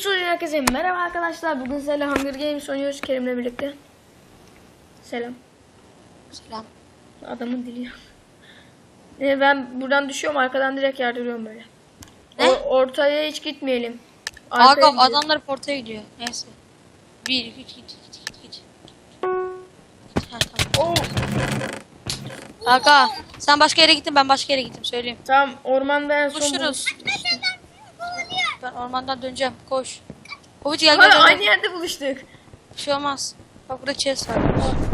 Uçsuz herkese merhaba arkadaşlar. Bugün sizlerle Hunger Games oynuyoruz Kerim'le birlikte. Selam. Selam. Adamın dili yok. Ee, ben buradan düşüyorum arkadan direkt yardırıyorum böyle. Ne? O- ortaya hiç gitmeyelim. Gidelim. adamlar portaya gidiyor. Neyse. Bir, git, git, git, git, git. Oo, Aga sen başka yere gittin ben başka yere gittim söyleyeyim. tamam ormanda en son Buluşuruz. Ben ormandan döneceğim. Koş. Kovucu gel gel aynı yerde buluştuk. Bir şey olmaz. Bak burada chest var.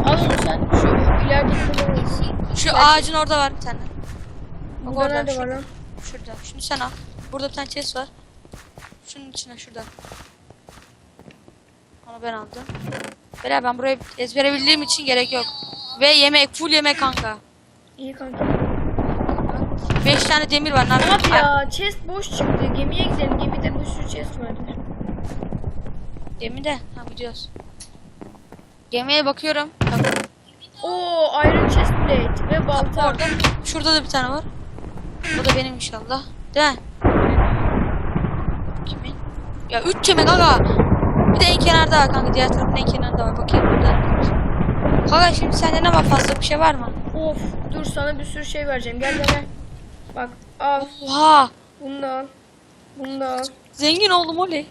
Al onu sen. Şu ilerideki kullanırız. Şu ağacın orada var bir tane. Bak Burada orada. var lan? şurada. Şunu sen al. Burada bir tane chest var. Şunun içine şurada. Onu ben aldım. Beyler ben burayı ezbere bildiğim için gerek yok. Ve yemek, full yemek kanka. İyi kanka. 5 tane demir var. Ne yapayım? ya chest boş çıktı. Gemiye gidelim. Gemide bir sürü chest vardı. Gemi de. Ha gidiyoruz. Gemiye bakıyorum. Bak, Oo iron chest plate ve balta. orada. Şurada da bir tane var. O da benim inşallah. Değil mi? Kimin? Ya 3 yemek aga. Bir de en kenarda kanka. Diğer tarafın en kenarında var. Bakayım burada. Kanka şimdi sende ne var fazla bir şey var mı? Of dur sana bir sürü şey vereceğim. Gel gel gel. Bak al. Oha. Bunu da al. Bunu da al. Zengin oldum oley.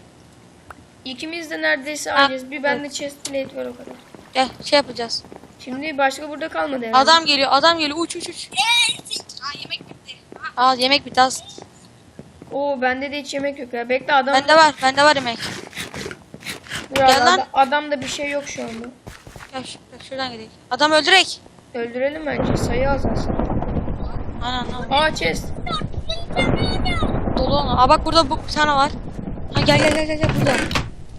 İkimiz de neredeyse aynıyız. Bir bende chest plate var o kadar. Gel şey yapacağız. Şimdi başka burada kalmadı herhalde. Adam geliyor. Adam geliyor. Uç uç uç. Aa yemek bitti az. Oo bende de hiç yemek yok ya. Bekle adam. Bende var. Bende var yemek. Dur, Gel adam- lan. Adamda bir şey yok şu anda. Gel gel şuradan gidelim. Adam öldürek. Öldürelim bence. Sayı azalsın. Aynen. Aa chest. Dolu onu. Aa bak burada bu bir tane var. Ha gel gel gel gel gel burada.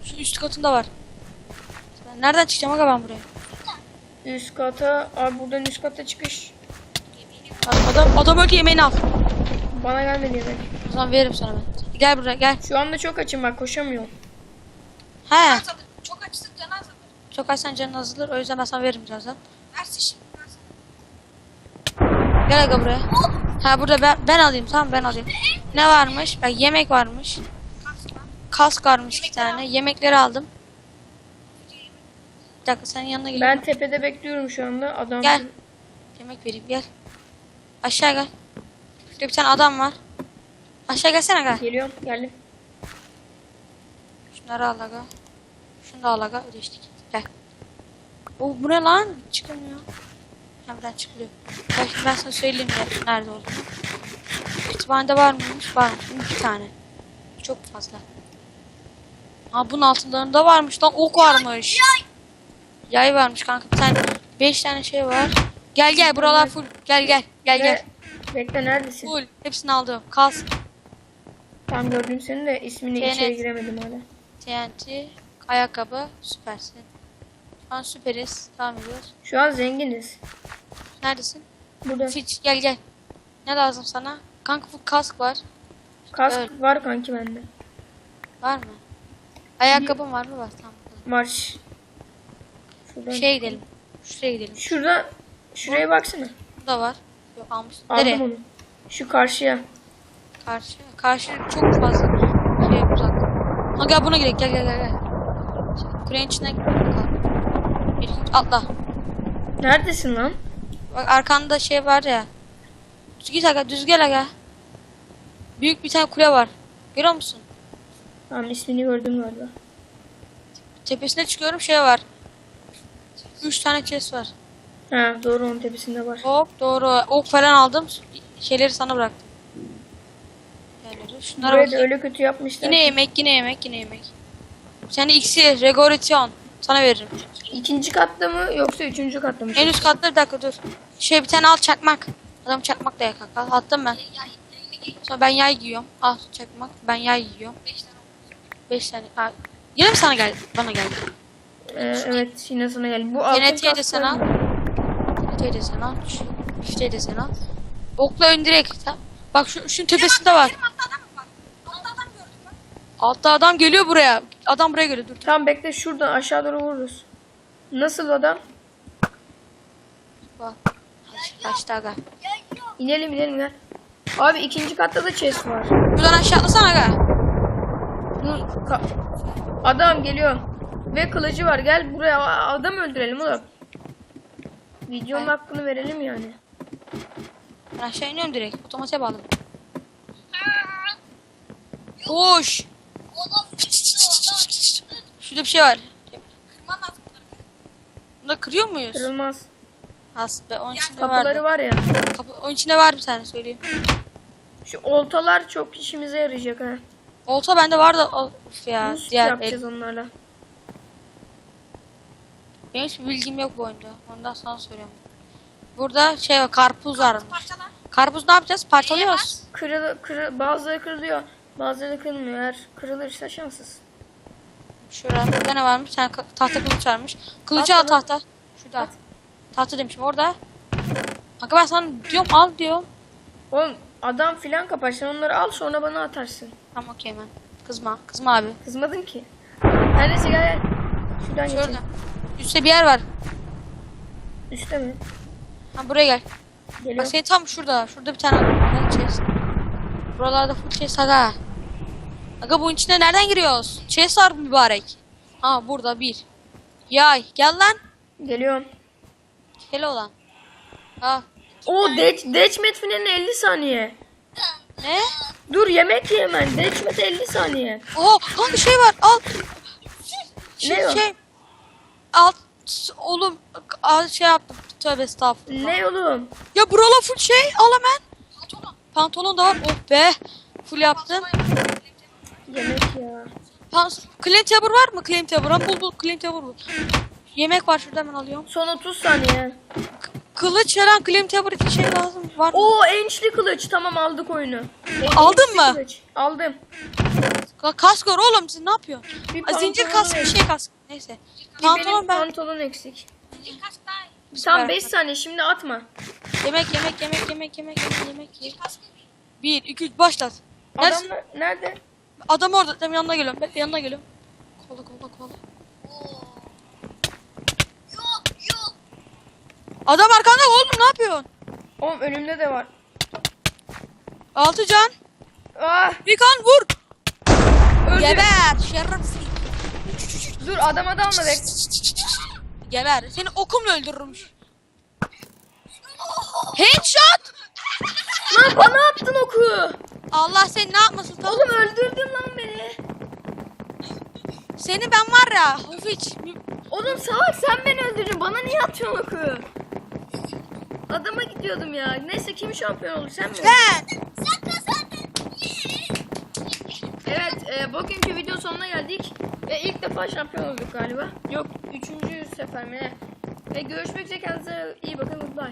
Şu üst katında var. Ben nereden çıkacağım aga ben buraya? Üst kata. Abi buradan üst kata çıkış. Adam adam öldü yemeğini al. Bana gelmedi yemek. O zaman veririm sana ben. Gel buraya gel. Şu anda çok açım bak koşamıyorum. He. Çok açsın can azalır. Çok açsan canın azalır. O yüzden ben sana veririm birazdan. Versin şimdi. Gel aga buraya. Ha burada ben, ben alayım tamam ben alayım. Ne varmış? Bak yemek varmış. Kask varmış bir tane. Yemekleri aldım. Bir dakika senin yanına geleyim. Ben tepede bekliyorum şu anda. Adam Gel. Yemek vereyim gel. Aşağı gel. Şurada bir tane adam var. Aşağı gelsene gel. geliyorum. Geldim. Şunları al aga. Şunu da al aga. Ödeştik. Gel. O bu ne lan? Çıkamıyor. Buradan çıkılıyor. Şimdi ben sana söyleyeyim de nerede olduğunu. Kütüphanede var mıymış? Varmış. İki tane. Çok fazla. Ha bunun altlarında varmış lan. Ok varmış. Yay varmış kanka. Bir tane. Beş tane şey var. Gel gel buralar full. Gel gel. Gel gel. Bekle neredesin? Full. Hepsini aldım. Kask. Tam gördüm seni de ismini TNT. içeri giremedim hala. TNT. Ayakkabı. Süpersin. An süperiz. Tamam ediyoruz. Şu an zenginiz. Neredesin? Burada Fiç gel gel. Ne lazım sana? Kanka bu kask var. kask Evet. var kanki bende. Var mı? Ayakkabın var mı? Var tamam. Marş. Şuradan. Şuraya gidelim. Şuraya gidelim. Şurada şuraya baksana. Burada var. Yok almış. Aldım Nereye? onu. Şu karşıya. Karşı. Karşı çok fazla şey uzak. Ha gel buna gidelim. Gel gel gel gel. Kulenin içinden gidelim. bakalım. Bir, iki, üç, atla. Neredesin lan? Bak arkanda şey var ya. Düz git aga düz gel aga. Büyük bir tane kule var. Görüyor musun? Tamam ismini gördüm galiba. Tepesine çıkıyorum şey var. Üç tane chest var. Ha doğru onun tepesinde var. Hop doğru. Ok falan aldım. Şeyleri sana bıraktım. Yerleri. Şunlara Burayı da bakayım. öyle kötü yapmışlar. Yine yemek, yine yemek, yine yemek. Sen iksir, regoration. Sana veririm. İkinci katta mı yoksa üçüncü katta mı? En üst katta bir dakika dur. Şey bir tane al çakmak. Adam çakmak da yak kanka. Attım ben. Sonra ben yay giyiyorum. Al çakmak. Ben yay giyiyorum. Beş tane. Aa, yine mi sana geldi? Bana geldi. Ee, evet yine sana geldi. Bu altın TNT'yi de sen al. TNT'yi de sen al. De sen al. Okla ön direkt. Tamam. Bak şu, şunun tepesinde var. Altta adam. Altta adam geliyor buraya. Adam buraya geliyor. Dur. Tamam bekle şuradan aşağı doğru vururuz. Nasıl adam? Bak. Kaç, kaçtı aga. İnelim inelim gel. Abi ikinci katta da chest var. Buradan aşağı atlasana aga. Dur. ka- Adam geliyor. Ve kılıcı var. Gel buraya adam öldürelim oğlum. Videonun Hayır. hakkını verelim yani. Ben aşağı iniyorum direkt. Otomatiğe bağladım. Koş. Şurada bir şey var. Kırman lazım. Bunu da kırıyor muyuz? Kırılmaz. As be onun içinde Kapıları vardı. var ya. Kapı, onun içinde var bir tane söyleyeyim. Şu oltalar çok işimize yarayacak ha. Olta bende var da of ya. Nasıl Diğer yapacağız onlarla? Benim hiç bilgim yok bu oyunda. Ondan sana söylüyorum. Burada şey var karpuz var. Parçalar. Karpuz ne yapacağız? Parçalıyoruz. Kırıl, kırı, bazıları kırılıyor. Bazıları kırılmıyor. Eğer kırılırsa şanssız. Şurada burada ne varmış? Ka- tahta kılıç varmış. Kılıcı al tahta. Şurada. At. Tahta demişim orada. Kanka ben sana diyorum al diyorum. Oğlum adam filan kapar. Sen onları al sonra bana atarsın. Tamam okey ben. Kızma. Kızma abi. Kızmadın ki. Neredeyse gel gel. Şuradan Şurada. geçelim. Üstte bir yer var. Üstte mi? Ha buraya gel. Geliyor. Bak senin tam şurada. Şurada bir tane ne chest. Buralarda full chest aga. Aga bunun içine nereden giriyoruz? Chest var mübarek. Ha burada bir. Yay gel lan. Geliyorum. Gel olan. Ha. Oo deç, deçmet finalin 50 saniye. Ne? Dur yemek ye hemen. Deçmet 50 saniye. Oha kanka şey var al. Şey, Ne o? şey. Al. Oğlum al şey yaptım. Tövbe estağfurullah. Ne oğlum? Ya buralar full şey al hemen. Pantolon. Pantolon da var. Oh be. Full yaptım. Yemek ya. Pan Claim Tower var mı? Claim Tower. Ha, bul bul. Claim Tower bul. Yemek var şurada hemen alıyorum. Son 30 saniye. K- kılıç falan Claim Tower için şey lazım. Var mı? Oo ençli kılıç. Tamam aldık oyunu. E, Aldın mı? kılıç. Aldım. Ka- Kask var oğlum siz ne yapıyorsun? Bir zincir kask bir şey kask. Neyse. Bir benim Pantolon ben. pantolon eksik. Kask. Tam 5 saniye şimdi atma. Yemek yemek yemek yemek yemek yemek yemek. ye. Bir kask. Bir, iki, üç başlat. Neresi? Adam nerede? Adam orada. Tam yanına geliyorum. Bekle yanına geliyorum. Kola kola. Oo. Yok yok. Adam arkanda oğlum ne yapıyorsun? Oğlum önümde de var. Altı can. Ah, Bir kan vur. öldü. Geber. Şerefsiz. Dur adam adamla bek. Geber. Seni okumla öldürürüm. Headshot. Lan bana attın oku. Allah seni ne yapmasın tamam. Oğlum öldürdün lan beni. Seni ben var ya. Hiç. Oğlum salak sen beni öldürdün. Bana niye atıyorsun oku? Adama gidiyordum ya. Neyse kim şampiyon olur sen mi? Ben. Sen kazandın. Evet e, bugünkü video sonuna geldik. Ve ilk defa şampiyon olduk galiba. Yok üçüncü sefer mi ne? Ve görüşmek üzere kendinize iyi bakın. Bye.